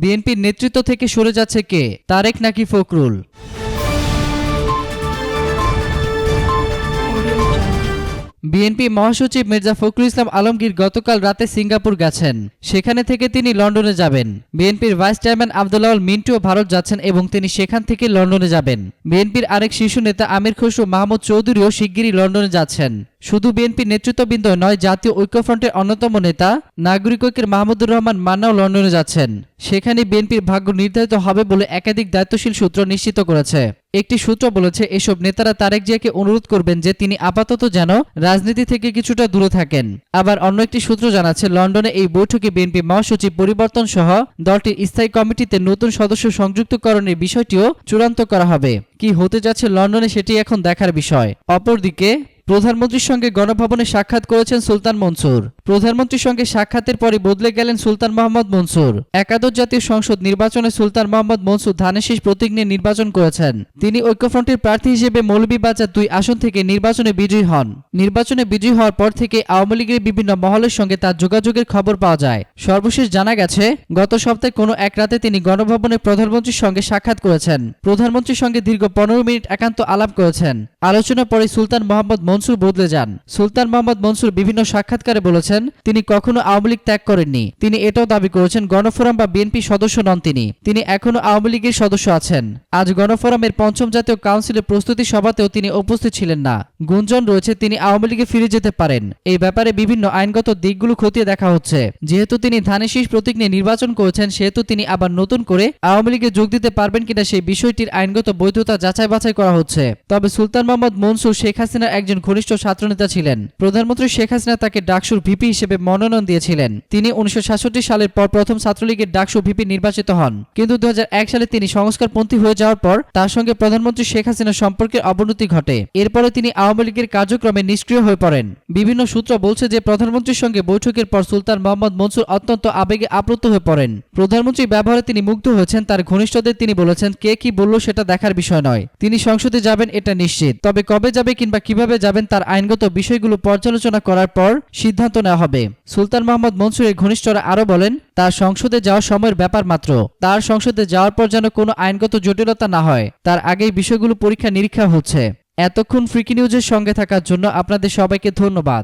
বিএনপির নেতৃত্ব থেকে সরে যাচ্ছে কে? তারেক নাকি ফখরুল? বিএনপি মহাসচিব মির্জা ফখরুল ইসলাম আলমগীর গতকাল রাতে সিঙ্গাপুর গেছেন। সেখানে থেকে তিনি লন্ডনে যাবেন। বিএনপির ভাইস চেয়ারম্যান আবদুল্লাহ মিন্টুও ভারত যাচ্ছেন এবং তিনি সেখান থেকে লন্ডনে যাবেন। বিএনপির আরেক শীর্ষ নেতা আমির খসরু মাহমুদ চৌধুরীও শিগগিরই লন্ডনে যাচ্ছেন। শুধু বিএনপির নেতৃত্ববৃন্দ নয়, জাতীয় ঐক্যফ্রন্টের অন্যতম নেতা নাগরিক ঐক্যের মাহমুদুর রহমান মান্নাও লন্ডনে যাচ্ছেন। সেখানে বিএনপির ভাগ্য নির্ধারিত হবে বলে একাধিক দায়িত্বশীল সূত্র নিশ্চিত করেছে। একটি সূত্র বলেছে, এসব নেতারা তারেক জিয়াকে অনুরোধ করবেন যে তিনি আপাতত যেন রাজনীতি থেকে কিছুটা দূরে থাকেন। আবার অন্য একটি সূত্র জানাচ্ছে, লন্ডনে এই বৈঠকে বিএনপি মহাসচিব পরিবর্তন সহ দলটির স্থায়ী কমিটিতে নতুন সদস্য সংযুক্তকরণের বিষয়টিও চূড়ান্ত করা হবে। কি হতে যাচ্ছে লন্ডনে সেটি এখন দেখার বিষয়। অপরদিকে প্রধানমন্ত্রীর সঙ্গে গণভবনে সাক্ষাৎ করেছেন সুলতান মনসুর। প্রধানমন্ত্রীর সঙ্গে সাক্ষাতের পরে বদলে গেলেন সুলতান মোহাম্মদ মনসুর। একাদশ জাতীয় সংসদ নির্বাচনে সুলতান মোহাম্মদ মনসুর ধানের শীষ প্রতীক নিয়ে নির্বাচন করেছেন। তিনি ঐক্যফ্রন্টের প্রার্থী হিসেবে মৌলভীবাজার দুই আসন থেকে নির্বাচনে বিজয়ী হন। নির্বাচনে বিজয়ী হওয়ার পর থেকে আওয়ামী লীগের বিভিন্ন মহলের সঙ্গে তার যোগাযোগের খবর পাওয়া যায়। সর্বশেষ জানা গেছে, গত সপ্তাহে কোনো এক রাতে তিনি গণভবনে প্রধানমন্ত্রীর সঙ্গে সাক্ষাৎ করেছেন। প্রধানমন্ত্রীর সঙ্গে দীর্ঘ পনেরো মিনিট একান্ত আলাপ করেছেন। আলোচনা পরে সুলতান মোহাম্মদ মনসুর বদলে যান। সুলতান মোহাম্মদ মনসুর বিভিন্ন সাক্ষাৎকারে বলেছেন, তিনি কখনো আওয়ামী লীগ ত্যাগ করেননি। তিনি এটাও দাবি করেছেন, গণফোরাম বা বিএনপি সদস্য নন তিনি। তিনি এখনও আওয়ামী লীগের সদস্য আছেন। আজ গণফোরামের পঞ্চম জাতীয় কাউন্সিলের প্রস্তুতি সভাতেও তিনি উপস্থিত ছিলেন না। গুঞ্জন রয়েছে, তিনি আওয়ামী লীগে ফিরে যেতে পারেন। এই ব্যাপারে বিভিন্ন আইনগত দিকগুলো খতিয়ে দেখা হচ্ছে। যেহেতু তিনি ধানের শীষ প্রতীক নিয়ে নির্বাচন করেছেন, সেহেতু তিনি আবার নতুন করে আওয়ামী লীগে যোগ দিতে পারবেন কিনা সেই বিষয়টির আইনগত বৈধতা যাচাই বাছাই করা হচ্ছে। তবে সুলতান মোহাম্মদ মনসুর শেখ হাসিনার একজন ঘনিষ্ঠ ছাত্রনেতা ছিলেন। প্রধানমন্ত্রী শেখ হাসিনা তাকে ডাকসুর ভিপি হিসেবে মনোনয়ন দিয়েছিলেন। তিনি উনিশশো সাতষট্টি সালের পর প্রথম ছাত্রলীগের ডাকসু ভিপি নির্বাচিত হন। কিন্তু দু হাজার এক সালে তিনি সংস্কারপন্থী হয়ে যাওয়ার পর তার সঙ্গে প্রধানমন্ত্রী শেখ হাসিনা সম্পর্কের অবনতি ঘটে। এরপরে তিনি আওয়ামী লীগের কার্যক্রমে নিষ্ক্রিয় হয়ে পড়েন। বিভিন্ন সূত্র বলছে যে প্রধানমন্ত্রীর সঙ্গে বৈঠকের পর সুলতান মোহাম্মদ মনসুর অত্যন্ত আবেগে আপ্লুত হয়ে পড়েন। প্রধানমন্ত্রীর ব্যবহারে তিনি মুগ্ধ হয়েছেন, তার ঘনিষ্ঠদের তিনি বলেছেন, কে কি বলল সেটা দেখার বিষয় নয়। তিনি সংসদে যাবেন, এটা নিশ্চিত। তবে কবে যাবে কিংবা কীভাবে যাবেন তার আইনগত বিষয়গুলো পর্যালোচনা করার পর সিদ্ধান্ত নেওয়া হবে। সুলতান মোহাম্মদ মনসুরের ঘনিষ্ঠরা আরও বলেন, তার সংসদে যাওয়ার সময়ের ব্যাপার মাত্র। তার সংসদে যাওয়ার পর যেন কোনো আইনগত জটিলতা না হয়। তার আগেই বিষয়গুলো পরীক্ষা নিরীক্ষা হচ্ছে। এতক্ষণ ফ্রিকি নিউজের সঙ্গে থাকার জন্য আপনাদের সবাইকে ধন্যবাদ।